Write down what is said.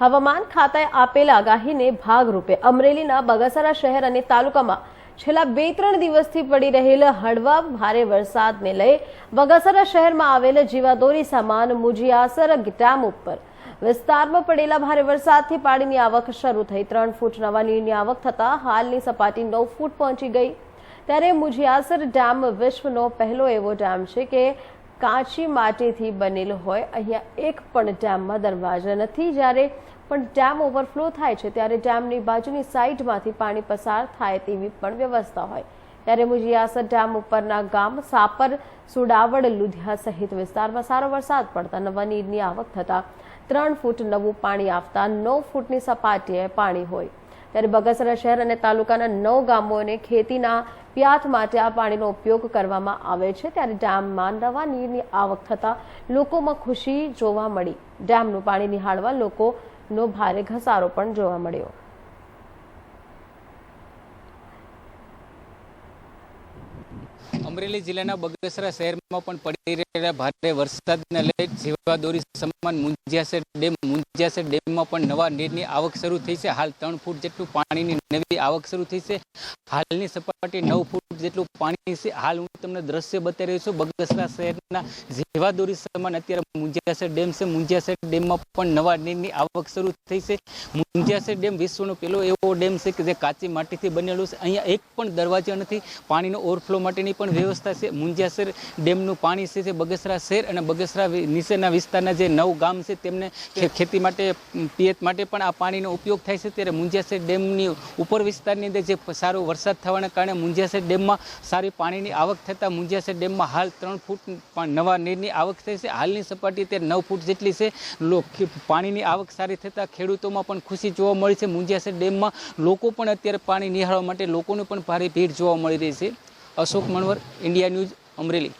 હવામાન ખાતાએ આપેલ આગાહીને ભાગરૂપે અમરેલીના બગસરા શહેર અને તાલુકામાં છેલ્લા બે ત્રણ દિવસથી પડી રહેલ હળવા ભારે વરસાદને લઈ બગસરા શહેરમાં આવેલ જીવાદોરી સામાન મુજિયાસર ડેમ ઉપર વિસ્તારમાં પડેલા ભારે વરસાદથી પાણીની આવક શરૂ થઈ. ત્રણ ફૂટ નવા નીરની આવક થતાં હાલની સપાટી નવ ફૂટ પહોંચી ગઈ. ત્યારે મુજીયાસર ડેમ વિશ્વનો પહેલો એવો ડેમ છે કે કાચી માટીથી બનેલ હોય, અહીંયા એક પણ ડેમમાં દરવાજા નથી. જ્યારે પણ ડેમ ઓવરફ્લો થાય છે, ત્યારે ડેમની બાજુની સાઈડમાંથી પાણી પસાર થાય તેવી પણ વ્યવસ્થા હોય. ત્યારે મુજિયાસર ડેમ ઉપરના ગામ સાપર, સુડાવડ, લુધિયા સહિત વિસ્તારમાં સારો વરસાદ પડતા નવા નીરની આવક થતાં ત્રણ ફૂટ નવું પાણી આવતા નવ ફૂટની સપાટીએ પાણી હોય. ત્યારે બગસરા શહેર અને તાલુકાના નવ ગામોને ખેતીના પિયાત માટે આ પાણીનો ઉપયોગ કરવામાં આવે છે. ત્યારે ડેમમાં નવા નીરની આવક થતાં લોકોમાં ખુશી જોવા મળી. ડેમનું પાણી નિહાળવા લોકોનો ભારે ઘસારો પણ જોવા મળ્યો. અમરેલી જિલ્લાના બગસરા શહેરમાં પણ પડી રહેલા ભારે વરસાદને લઈ જીવાદોરી સમાન મુંજિયાસર ડેમ મુંજિયાસર ડેમમાં પણ નવા નીરની આવક શરૂ થઈ છે. હાલ ત્રણ ફૂટ જેટલું પાણીની નવી આવક શરૂ થઈ છે. હાલની સપાટી નવ ફૂટ જેટલું પાણી છે. હાલ હું તમને દ્રશ્ય બતાવી રહ્યો છું. બગસરા શહેરના જીવાદોરી સમાન અત્યારે મુંજિયાસર ડેમ છે. મુંજિયાસર ડેમમાં પણ નવા નીરની આવક શરૂ થઈ છે. મુંજિયાસર ડેમ વિશ્વનો પહેલો એવો ડેમ છે કે જે કાચી માટીથી બનેલો છે. અહીંયા એક પણ દરવાજો નથી. પાણીનો ઓવરફ્લો માટેની પણ વ્યવસ્થા છે. મુંજિયાસર ડેમનું પાણી છે જે બગસરા શહેર અને બગસરા નીચેના વિસ્તારના જે નવ ગામ છે તેમને ખેતી માટે પિયત માટે પણ આ પાણીનો ઉપયોગ થાય છે. ત્યારે મુંજિયાસર ડેમની ઉપર વિસ્તારની અંદર જે સારો વરસાદ થવાના કારણે મુંજિયાસર ડેમમાં સારી પાણીની આવક થતાં મુંજિયાસર ડેમમાં હાલ ત્રણ ફૂટ નવા નીરની આવક થઈ છે. હાલની સપાટી અત્યારે નવ ફૂટ જેટલી છે. પાણીની આવક સારી થતાં ખેડૂતોમાં પણ ખુશી જોવા મળી છે. મુંજિયાસર ડેમમાં લોકો પણ અત્યારે પાણી નિહાળવા માટે લોકોને પણ ભારે ભીડ જોવા મળી રહી છે. Ashok Manvar India News Amreli.